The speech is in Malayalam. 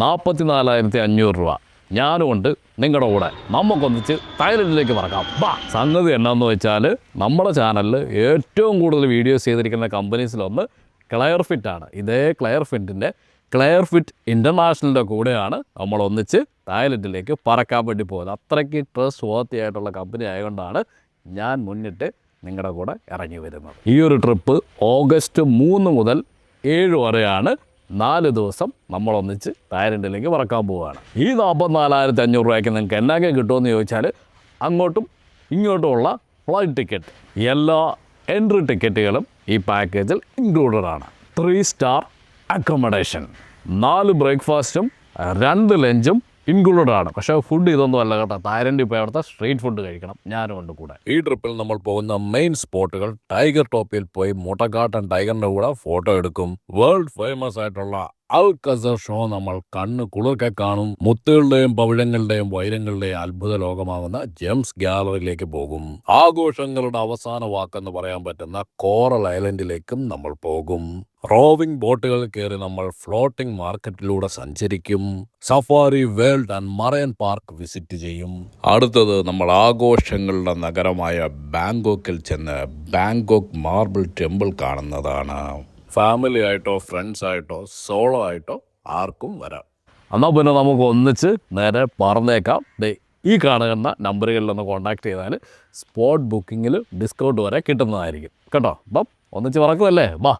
നാൽപ്പത്തി നാലായിരത്തി അഞ്ഞൂറ് രൂപ ഞാനുമുണ്ട് നിങ്ങളുടെ കൂടെ. നമുക്കൊന്നിച്ച് തായ്ലൻഡിലേക്ക് പറക്കാം ബാ സംഗതി എന്നാന്ന് വെച്ചാൽ നമ്മുടെ ചാനലിൽ ഏറ്റവും കൂടുതൽ വീഡിയോസ് ചെയ്തിരിക്കുന്ന കമ്പനീസിലൊന്ന് ക്ലയർ ആണ്. ഇതേ ക്ലയർ ഫിറ്റിന്റെ ക്ലയർ ഫിറ്റ് ഇന്റർനാഷണലിന്റെ കൂടെയാണ് നമ്മൾ ഒന്നിച്ച് തായ്ലൻഡിലേക്ക് പറക്കാൻ വേണ്ടി പോകുന്നത്. അത്രയ്ക്ക് ട്രസ്റ്റ് വർത്തി ആയിട്ടുള്ള കമ്പനി ആയതുകൊണ്ടാണ് ഞാൻ മുന്നിട്ട് നിങ്ങളുടെ കൂടെ ഇറങ്ങി വരുന്നത്. ഈ ഒരു ട്രിപ്പ് ഓഗസ്റ്റ് മൂന്ന് മുതൽ ഏഴ് വരെയാണ് നാല് ദിവസം നമ്മളൊന്നിച്ച് പാരന്റിലേക്ക് പറക്കാൻ പോവുകയാണ്. ഈ നാൽപ്പത്തിനാലായിരത്തി അഞ്ഞൂറ് രൂപയ്ക്ക് നിങ്ങൾക്ക് എന്നൊക്കെ കിട്ടുമെന്ന് ചോദിച്ചാൽ അങ്ങോട്ടും ഇങ്ങോട്ടുമുള്ള ഫ്ലൈറ്റ് ടിക്കറ്റ് എല്ലാ എൻട്രി ടിക്കറ്റുകളും ഈ പാക്കേജിൽ ഇൻക്ലൂഡഡ് ആണ്. ത്രീ സ്റ്റാർ അക്കോമഡേഷൻ നാല് ബ്രേക്ക്ഫാസ്റ്റും രണ്ട് ലഞ്ചും ഇൻക്ലൂഡഡ് ആണ് പക്ഷേ ഫുഡ് ഇതൊന്നും അല്ല കേട്ടോ. തായ്ലൻഡിൽ പോയി അവിടുത്തെ സ്ട്രീറ്റ് ഫുഡ് കഴിക്കണം. ഞാനും ഉണ്ട് കൂടെ. ഈ ട്രിപ്പിൽ നമ്മൾ പോകുന്ന മെയിൻ സ്പോട്ടുകൾ ടൈഗർ ടോപ്പിൽ പോയി മുട്ടക്കാട്ടൻ ടൈഗറിന്റെ കൂടെ ഫോട്ടോ എടുക്കും. വേൾഡ് ഫേമസ് ആയിട്ടുള്ള അൽ കസർ ഷോ നമ്മൾ കണ്ണ് കുളിർക്കെ കാണും മുത്തുകളുടെയും പവിഴങ്ങളുടെയും വൈരങ്ങളുടെയും അത്ഭുത ലോകമാകുന്ന ജെംസ് ഗാലറിയിലേക്ക് പോകും. ആഘോഷങ്ങളുടെ അവസാന വാക്കെന്ന് പറയാൻ പറ്റുന്ന കോറൽ ഐലൻഡിലേക്കും നമ്മൾ പോകും. റോവിംഗ് ബോട്ടുകൾ കയറി നമ്മൾ ഫ്ലോട്ടിംഗ് മാർക്കറ്റിലൂടെ സഞ്ചരിക്കും. Safari world and marine park visit ചെയ്യും. അടുത്തത് നമ്മൾ ആഘോഷങ്ങളുടെ നഗരമായ ബാങ്കോക്കിൽ ചെന്ന് ബാങ്കോക്ക് മാർബിൾ ടെമ്പിൾ കാണുന്നതാണ്. ഫാമിലി ആയിട്ടോ ഫ്രണ്ട്സ് ആയിട്ടോ സോളോ ആയിട്ടോ ആർക്കും വരാം. എന്നാൽ പിന്നെ നമുക്ക് ഒന്നിച്ച് നേരെ പറഞ്ഞേക്കാം ഡേ ഈ കാണുന്ന നമ്പറുകളിൽ ഒന്ന് കോൺടാക്ട് ചെയ്താൽ സ്പോട്ട് ബുക്കിങ്ങിൽ ഡിസ്കൗണ്ട് വരെ കിട്ടുന്നതായിരിക്കും. കേട്ടോ? അപ്പം ഒന്നിച്ച് പറക്കുമല്ലേ വാ